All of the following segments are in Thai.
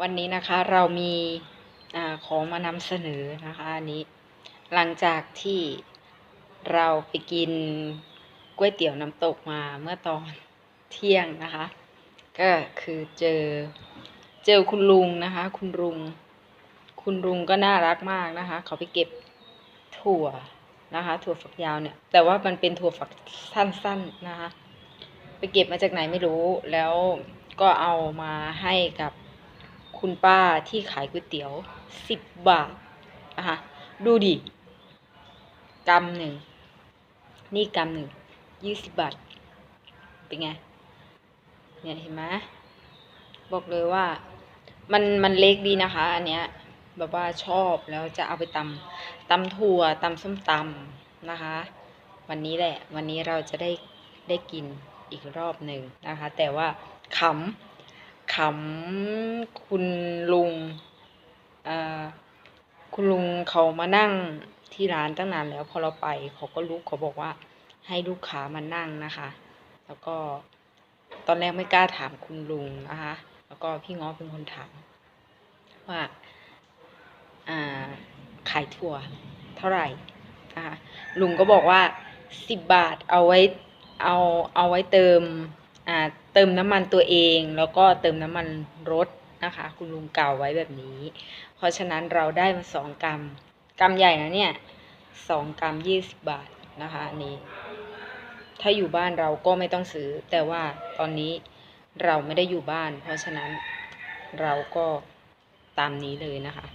วันนี้นะคะเรามีอาของมานำเสนอนะคะอันนี้ หลังจากที่เราไปกินก๋วยเตี๋ยวน้ำตกมาเมื่อตอนเที่ยงนะคะ ก็คือเจอเจอคุณลุงนะคะ คุณลุง คุณลุงก็น่ารักมากนะคะ เขาไปเก็บถั่วนะคะ ถั่วฝักยาวเนี่ย แต่ว่ามันเป็นถั่วฝักสั้นๆนะคะ ไปเก็บมาจากไหนไม่รู้ แล้วก็เอามาให้กับ คุณป้าที่ขายก๋วยเตี๋ยวสิบบาทนะคะดูดิกำหนึ่ง นี่กำหนึ่งยี่สิบบาท เป็นไง เนี่ยเห็นไหมบอกเลยว่า มันมันเล็กดีนะคะ อันเนี้ยแบบว่าชอบแล้วจะเอาไปตำตำถั่วตำส้มตำนะคะ วันนี้แหละ วันนี้เราจะได้ได้กินอีกรอบหนึ่งนะคะ แต่ว่าขำ ขำคุณลุงเอ่อคุณลุงเขามานั่งที่ร้านตั้งนานแล้วพอเราไปเขาก็ลุกเขาบอกว่าให้ลูกค้ามานั่งนะคะ แล้วก็ตอนแรกไม่กล้าถามคุณลุงนะคะ แล้วก็พี่ง้อเป็นคนถามว่าอ่าขายถั่วเท่าไหร่นะคะลุงก็บอกว่าสิบบาทเอาไว้เอาเอาไว้เติม เติมน้ำมันตัวเอง แล้วก็เติมน้ำมันรถนะคะ คุณลุงกล่าวไว้แบบนี้ เพราะฉะนั้นเราได้มาสองกรัมกรัมใหญ่นะเนี่ยสองกรัมยี่สิบบาทนะคะอันนี้ ถ้าอยู่บ้านเราก็ไม่ต้องซื้อ แต่ว่าตอนนี้เราไม่ได้อยู่บ้าน เพราะฉะนั้นเราก็ตามนี้เลยนะคะ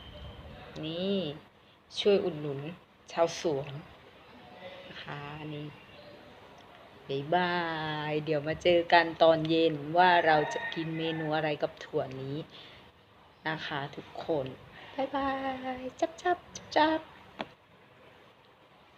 นี่ช่วยอุดหนุนชาวสวนนะคะอันนี้ บายบาย เดี๋ยวมาเจอกันตอนเย็นว่าเราจะกินเมนูอะไรกับถั่วนี้นะคะทุกคนบายบาย จับจับจับจับ